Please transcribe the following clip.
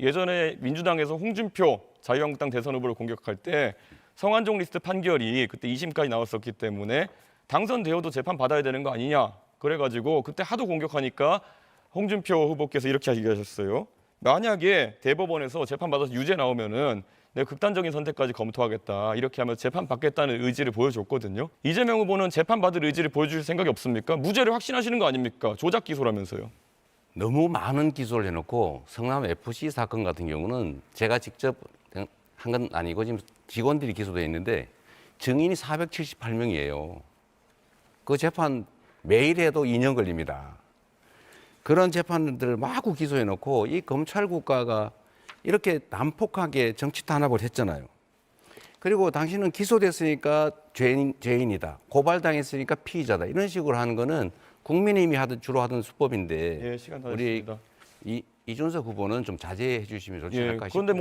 예전에 민주당에서 홍준표 자유한국당 대선 후보를 공격할 때 성한종 리스트 판결이 그때 2심까지 나왔었기 때문에 당선되어도 재판 받아야 되는 거 아니냐. 그래가지고 그때 하도 공격하니까 홍준표 후보께서 이렇게 얘기하셨어요. 만약에 대법원에서 재판 받아서 유죄 나오면은 내가 극단적인 선택까지 검토하겠다. 이렇게 하면 재판 받겠다는 의지를 보여줬거든요. 이재명 후보는 재판 받을 의지를 보여줄 생각이 없습니까? 무죄를 확신하시는 거 아닙니까? 조작 기소라면서요. 너무 많은 기소를 해놓고 성남 FC 사건 같은 경우는 제가 직접 한 건 아니고 지금 직원들이 기소돼 있는데 증인이 478명이에요. 그 재판 매일 해도 2년 걸립니다. 그런 재판들을 마구 기소해놓고 이 검찰 국가가 이렇게 난폭하게 정치 탄압을 했잖아요. 그리고 당신은 기소됐으니까 죄인, 죄인이다. 고발당했으니까 피의자다. 이런 식으로 하는 거는 국민의힘이 하던 주로 하던 수법인데 예, 시간 다 우리 됐습니다. 이, 이준석 후보는 좀 자제해 주시면 좋지 예, 않을까 그런데 싶어요.